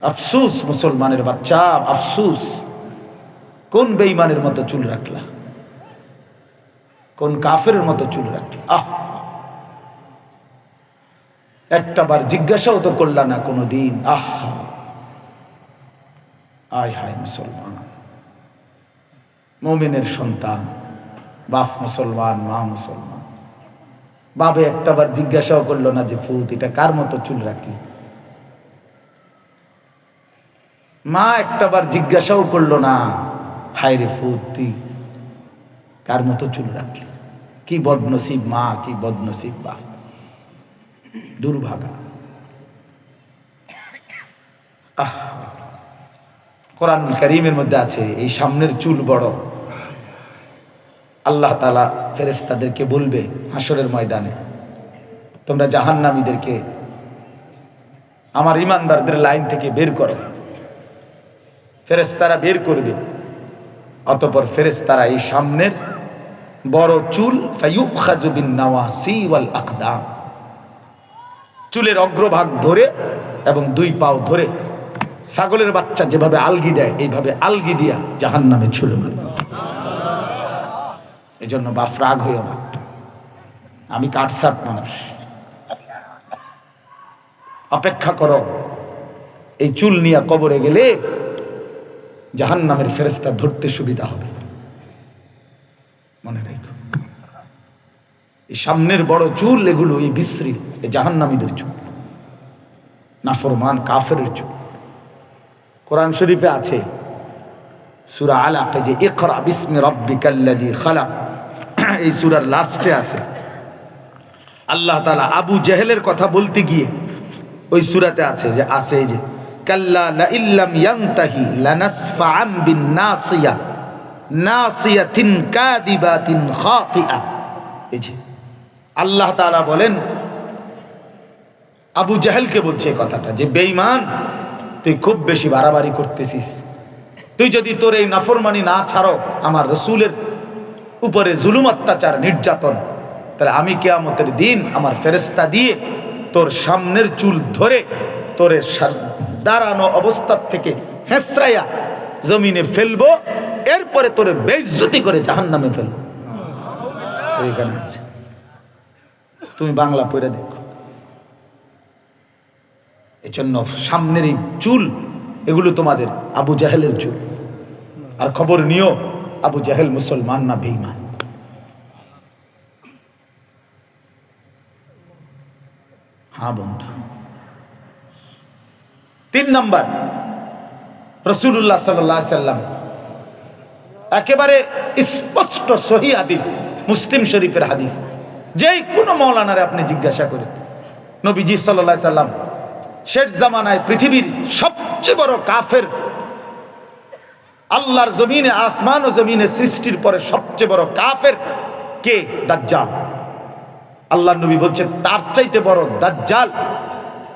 আফসুস মুসলমানের বাচ্চা আফসুস। কোন বেইমানের মতো চুল রাখলা? কোন কাফের মতো চুল রাখলা? আহ! একটা বার জিজ্ঞাসাও তো করলা না কোনো দিন আহ! আয় হায় মুসলমান। মমিনের সন্তান, বাপ মুসলমান, মা মুসলমান। বাবে একটা বার জিজ্ঞাসাও করল না যে, ফুত, এটা কার মতো চুল রাখলি? মা একটা বার জিজ্ঞাসাও করল না, হায় রে ফুত, তুই কার মতো চুল রাখলি? কি বদনসিব মা, কি বদনসিব বাপ? দুর্ভাগা। আহ কোরআন করিমের মধ্যে আছে, এই সামনের চুল বড়। আল্লাহ তালা ফেরেস্তাদেরকে বলবে হাসরের ময়দানে, তোমরা জাহান্নামীদেরকে আমার ইমানদারদের লাইন থেকে বের করো। ফেরেস্তারা বের করবে। অতপর ফেরেস্তারা এই সামনের বড় চুল চুলের অগ্রভাগ ধরে এবং দুই পাও ধরে ছাগলের বাচ্চা যেভাবে আলগি দেয়, এইভাবে আলগি দিয়া জাহান নামে মারবে এই জন্য বাপ রাগ হইও না আমি কাটসাট মানুষ। অপেক্ষা করো, এই চুল নিয়ে কবরে গেলে জাহান নামের ফেরেস্তা ধরতে সুবিধা হবে। মনে রেখো। এই সামনের বড় চুল, এগুলো এই বিশ্রী এই জাহান্নামীদের চুল। নাফরমান কাফের চুল। কোরআন শরীফে আছে, সুরা আলাকে যে ইকরা বিসমি রব্বিকাল্লাযী খালাক। এই সুরার লাস্টে আছে, আল্লাহ তাআলা আবু জেহেলের কথা বলতে গিয়ে ওই সুরাতে আছে যে আছে যে কাল্লা লা ইল্লাম ইয়ানতাহি লানাসফাআম বিন নাসিয়া, নাসিয়াতিন কাদিবাতিন খাতিআ। এই যে, আল্লাহ তাআলা বলেন, আবু জাহেলকে বলছে কথাটা, যে বেঈমান, তুই খুব বেশি বাড়াবাড়ি করতেছিস। তুই যদি তোর এই নাফরমানি না ছাড়ো, আমার রসুলের উপরে জুলুম অত্যাচার, নির্যাতন, তাহলে আমি কেয়ামতের দিন আমার ফেরেস্তা দিয়ে তোর সামনের চুল ধরে তোরে দাঁড়ানো অবস্থার থেকে হেসরাইয়া জমিনে ফেলব, এরপরে তোরে বেইজ্জতি করে জাহান নামে ফেলব। এখানে আছে। তুমি বাংলা পড়ে দেখো। এই জন্য সামনের এই চুল, এগুলো তোমাদের আবু জাহেলের চুল। আর খবর নিও, আবু জাহেল মুসলমান না বেইমান হ্যাঁ বন্ধু। তিন নম্বর রসুল্লাহ সাল্লাম। একেবারে স্পষ্ট সহি হাদিস, মুসলিম শরীফের হাদিস। যেই কোনো মৌলানারে আপনি জিজ্ঞাসা করেন, নবীজি সাল্লাহ সাল্লাম, শেষ জামানায় পৃথিবীর সবচেয়ে বড় কাফের, আল্লাহর জমিনে, আসমান ও জমিনে সৃষ্টির পরে সবচেয়ে বড় কাফের কে? দাজ্জাল। আল্লাহ নবী বলছেন, তার চাইতে বড় দাজ্জাল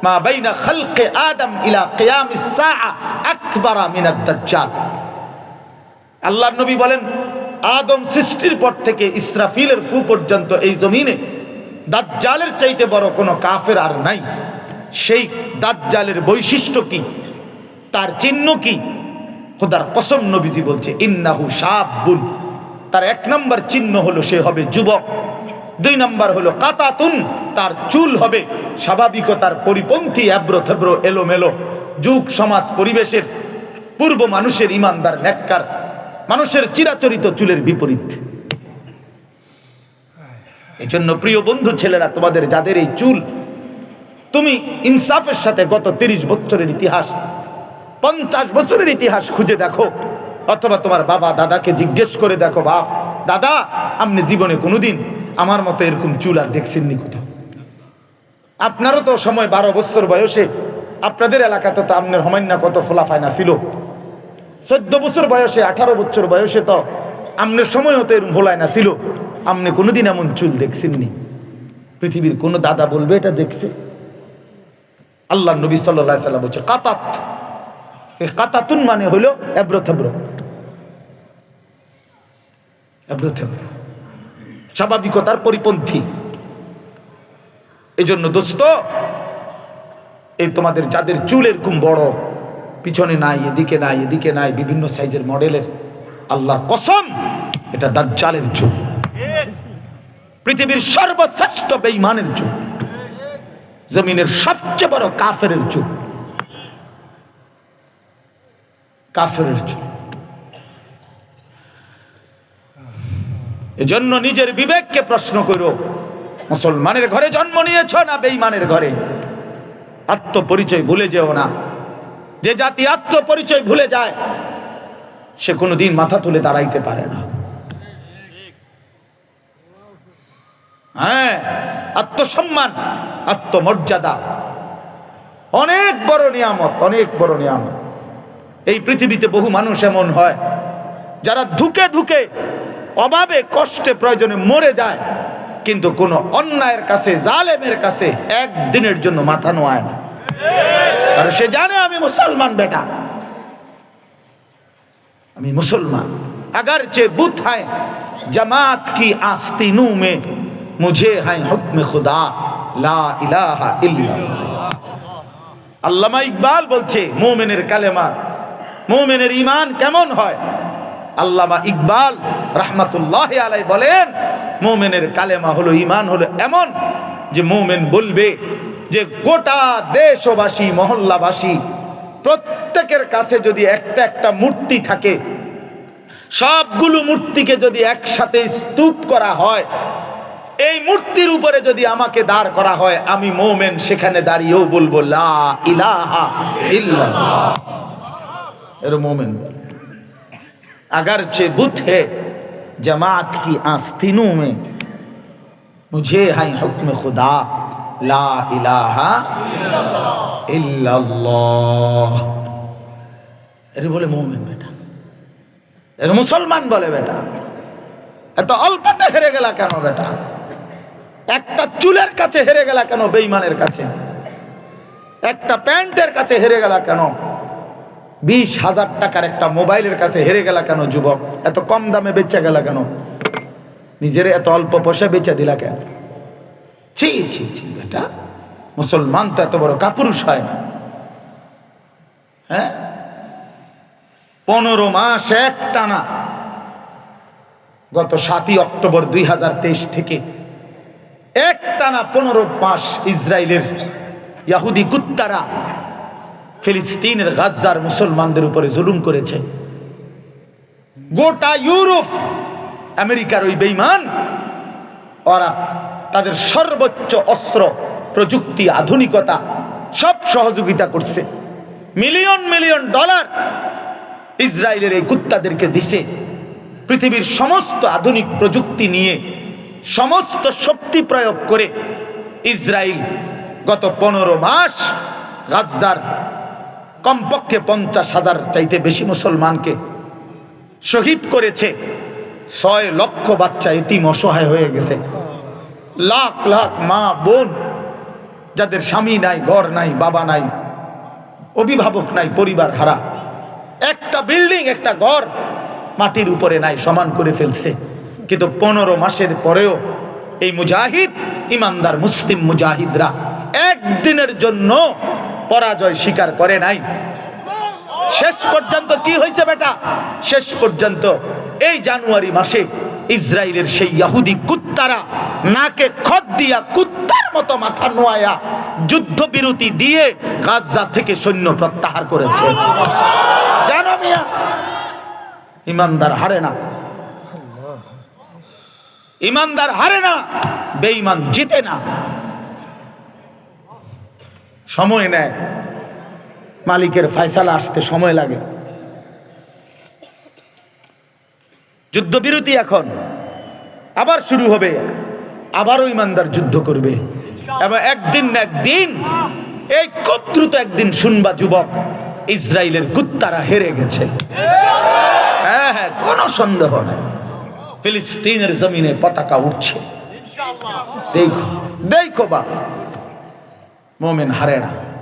মা বাইনা খালকে আদম ইলা কিয়ামিস সাআ আকবারা মিনাদ দাজ্জাল। আল্লাহর নবী বলেন, আদম সৃষ্টির পর থেকে ইসরাফিলের ফু পর্যন্ত এই জমিনে দাজ্জালের চাইতে বড় কোনো কাফের আর নাই। সেই দাজ্জালের বৈশিষ্ট্য কি? তার চিহ্ন কি? খোদার কসম নবীজি বলছে, ইন্নাহু সাবুল তার এক নম্বর চিহ্ন হলো সে হবে যুবক। দুই নম্বর হলো কাতাতুন, তার চুল হবে স্বাভাবিকতার পরিপন্থী এব্রো থেব্রো, এলোমেলো। যুগ, সমাজ, পরিবেশের পূর্ব মানুষের ইমানদার, ন্যাক্কার, মানুষের চিরাচরিত চুলের বিপরীত। এই জন্য প্রিয় বন্ধু, ছেলেরা, তোমাদের যাদের এই চুল, তুমি ইনসাফের সাথে গত তিরিশ বছরের ইতিহাস, পঞ্চাশ বছরের ইতিহাস খুঁজে দেখো, অথবা তোমার বাবা দাদাকে জিজ্ঞেস করে দেখো, বাপ, দাদা, আপনি জীবনে কোনোদিন আমার মতো এরকম চুল আর দেখছেননি কোথাও? আপনারও তো সময় বারো বছর বয়সে। আপনাদের এলাকাতে তো আপনার হমান্না কত ফোলাফায়না ছিল। চোদ্দ বছর বয়সে, আঠারো বছর বয়সে তো আপনার সময় হতো এরকম ভোলায় না ছিল। আপনি কোনোদিন এমন চুল দেখছেননি। পৃথিবীর কোনো দাদা বলবে এটা দেখছে। আল্লাহ নবী সাল্লাহ সাল্লাম বলছে, কাতাত। এই কাতাতুন মানে হলো এব্রো থেব্রো। এব্রো থেব্রো। স্বাভাবিকতার পরিপন্থী। এই জন্য দোস্ত, এই তোমাদের যাদের চুল এরকম বড়, পিছনে নাই, এদিকে নাই এদিকে নাই, বিভিন্ন সাইজের মডেলের, আল্লাহর কসম, এটা দাজ্জালের যুগ পৃথিবীর সর্বশ্রেষ্ঠ বেঈমানের যুগ জমিনের সবচেয়ে বড় কাফের যুগ কাফের যুগ এজন্য নিজের বিবেককে প্রশ্ন করো, মুসলমানের ঘরে জন্ম নিয়েছ না বেঈমানের ঘরে? আত্মপরিচয় ভুলে যেও না। যে জাতি আত্মপরিচয় ভুলে যায়, সে কোনোদিন মাথা তুলে দাঁড়াইতে পারে না। হ্যাঁ আত্মসম্মান, আত্মমর্যাদা, অনেক বড় নিয়ামত, অনেক বড় নিয়ামত। এই পৃথিবীতে বহু মানুষ এমন হয়, যারা ধুকে ধুকে অভাবে, কষ্টে, প্রয়োজনে মরে যায়। কিন্তু কোনো অন্যায়ের কাছে, জালেমের কাছে একদিনের জন্য মাথা নোয়ায় না। আর সে জানে আমি মুসলমান, বেটা। আমি মুসলমান। আগার চে বুথ হায়, জামাত কি আস্তি নু মে, মুঝে হায় হুকমে খুদা, লা ইলাহা ইল্লা আল্লামা ইকবাল বলছে, মুমিনের কালেমা, মুমিনের ইমান কেমন হয়? আল্লামা ইকবাল রাহমাতুল্লাহ আলাই বলেন, মোমেনের কালেমা হলো ইমান হলো এমন যে মোমেন বলবে যে গোটা দেশবাসী, মহল্লাবাসী, প্রত্যেকের কাছে যদি একটা একটা মূর্তি থাকে, সবগুলো মূর্তিকে যদি একসাথে স্তূপ করা হয়, এই মূর্তির উপরে যদি আমাকে দাঁড় করা হয়, আমি মোমেন, সেখানে দাঁড়িয়েও বলব, লা ইলাহা ইল্লাল্লাহ। এর মোমেন। বলে चे बुत है जमात की आस्तीनों में मुझे है हुक्म खुदा ला इलाहा ইল্লাল্লাহ এর বলে মোমেন বেটা এর মুসলমান বলে বেটা এত অল্পতে হেরে গেলা কেন বেটা একটা চুলের কাছে হেরে গেলা কেন বেইমানের কাছে একটা প্যান্টের কাছে হেরে গেলা কেন বিশ হাজার টাকার একটা মোবাইলের কাছে হেরে গেলা কেন, যুবক? এত কম দামে বেচা গেলা কেন? নিজের এত অল্প পয়সা বেচা দিলা কেন? ছি ছি ছি, বেটা। মুসলমান তো এত বড় কাপুরুষ হয় না। হ্যাঁ? পনেরো মাস এক টানা গত সাতই অক্টোবর দুই হাজার তেইশ থেকে এক টানা পনেরো মাস ইসরায়েলের ইয়াহুদি কুত্তারা ফিলিস্তিনের গাজ্জার মুসলমানদের উপরে জুলুম করেছে। গোটা ইউরোপ আমেরিকার ওই বেইমান ওরা তাদের সর্বোচ্চ অস্ত্র, প্রযুক্তি, আধুনিকতা সব সহযোগিতা করছে। মিলিয়ন মিলিয়ন ডলার ইসরায়েলের এই কুত্তাদেরকে দিছে। পৃথিবীর সমস্ত আধুনিক প্রযুক্তি নিয়ে সমস্ত শক্তি প্রয়োগ করে ইসরায়েল গত পনেরো মাস গাজ্জার কমপক্ষে পঞ্চাশ হাজার চাইতে বেশি মুসলমানকে শহীদ করেছে। ছয় লক্ষ বাচ্চা এতিম অসহায় হয়ে গেছে। লাখ লাখ মা, বোন যাদের স্বামী নাই, ঘর নাই, বাবা নাই, অভিভাবক নাই, পরিবার হারা। একটা বিল্ডিং, একটা ঘর মাটির উপরে নাই, সমান করে ফেলছে। কিন্তু পনেরো মাসের পরেও এই মুজাহিদ, ইমানদার মুসলিম মুজাহিদরা একদিনের জন্য পরাজয় স্বীকার করে নাই। শেষ পর্যন্ত কি হয়েছে বেটা? শেষ পর্যন্ত এই জানুয়ারি মাসে ইসরায়েলের সেই ইয়াহুদি কুত্তারা নাকে খত দিয়া কুত্তার মতো মাথা নোয়ায়া যুদ্ধবিরতি দিয়ে গাজা থেকে সৈন্য প্রত্যাহার করেছে। জানো মিয়া, ইমানদার হারে না। ইমানদার হারে না, বেঈমান জিতে না। সময় নেয়। মালিকের ফয়সালা আসতে সময় লাগে। যুদ্ধবিরতি এখন। আবার শুরু হবে। আবারও ইমানদার যুদ্ধ করবে। এবং একদিন না একদিন এই খুব দ্রুত একদিন শুনবা, যুবক, ইসরায়েলের গুত্তারা হেরে গেছে। হ্যাঁ হ্যাঁ কোনো সন্দেহ নাই। ফিলিস্তিনের জমিনে পতাকা উঠছে। দেখো দেখো বাপ। মোমেন হারে না।